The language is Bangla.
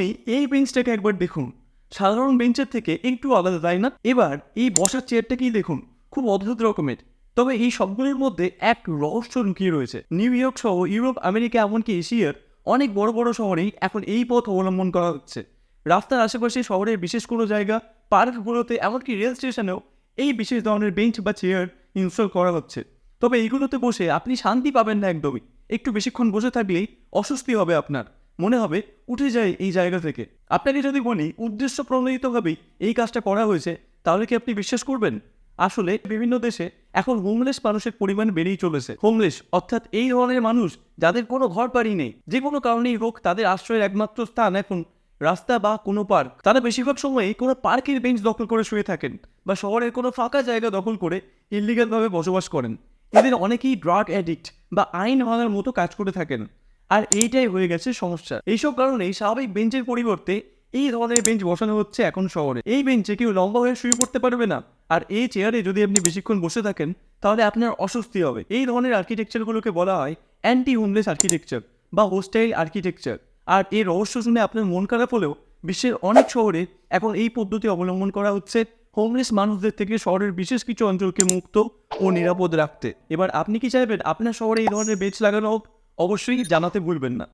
প্রথমেই এই বেঞ্চটাকে একবার দেখুন। সাধারণ বেঞ্চের থেকে একটু আলাদা, তাই না? এবার এই বসার চেয়ারটাকেই দেখুন, খুব অদ্ভুত রকমের। তবে এই সবগুলির মধ্যে এক রহস্য লুকিয়ে রয়েছে। নিউ ইয়র্ক সহ ইউরোপ আমেরিকা এমনকি এশিয়ার অনেক বড় বড় শহরেই এখন এই পথ অবলম্বন করা হচ্ছে। রাস্তার আশেপাশে শহরের বিশেষ কোনো জায়গা, পার্কগুলোতে, এমনকি রেল স্টেশনেও এই বিশেষ ধরনের বেঞ্চ বা চেয়ার ইনস্টল করা হচ্ছে। তবে এইগুলোতে বসে আপনি শান্তি পাবেন না একদমই। একটু বেশিক্ষণ বসে থাকলেই অস্বস্তি হবে আপনার। মনে হবে উঠে যায় এই জায়গা থেকে। আপনাকে যদি বলি উদ্দেশ্য প্রণোদিতভাবেই এই কাজটা করা হয়েছে, তাহলে কি আপনি বিশ্বাস করবেন? আসলে বিভিন্ন দেশে এখন হোমলেস মানুষের পরিমাণ বেড়েই চলেছে। হোমলেস অর্থাৎ এই ধরনের মানুষ যাদের কোনো ঘর বাড়ি নেই, যে কোনো কারণেই হোক তাদের আশ্রয়ের একমাত্র স্থান এখন রাস্তা বা কোনো পার্ক। তারা বেশিরভাগ সময়ই কোনো পার্কের বেঞ্চ দখল করে শুয়ে থাকেন বা শহরের কোনো ফাঁকা জায়গা দখল করে ইলিগালভাবে বসবাস করেন। এদের অনেকেই ড্রাগ অ্যাডিক্ট বা আইন ভাঙার মতো কাজ করে থাকেন। আর এইটাই হয়ে গেছে সমস্যা। এইসব কারণেই স্বাভাবিক বেঞ্চের পরিবর্তে এই ধরনের বেঞ্চ বসানো হচ্ছে এখন শহরে। এই বেঞ্চে কেউ লম্বা হয়ে শুয়ে পড়তে পারবে না। আর এই চেয়ারে যদি আপনি বেশিক্ষণ বসে থাকেন, তাহলে আপনার অস্বস্তি হবে। এই ধরনের আর্কিটেকচারগুলোকে বলা হয় অ্যান্টি হোমলেস আর্কিটেকচার বা হোস্টাইল আর্কিটেকচার। আর এই রহস্য শুনে আপনার মন খারাপ হলেও বিশ্বের অনেক শহরে এখন এই পদ্ধতি অবলম্বন করা হচ্ছে হোমলেস মানুষদের থেকে শহরের বিশেষ কিছু অঞ্চলকে মুক্ত ও নিরাপদ রাখতে। এবার আপনি কি চাইবেন? আপনার শহরে এই ধরনের বেঞ্চ লাগানো হোক? অবশ্যই জানাতে ভুলবেন না।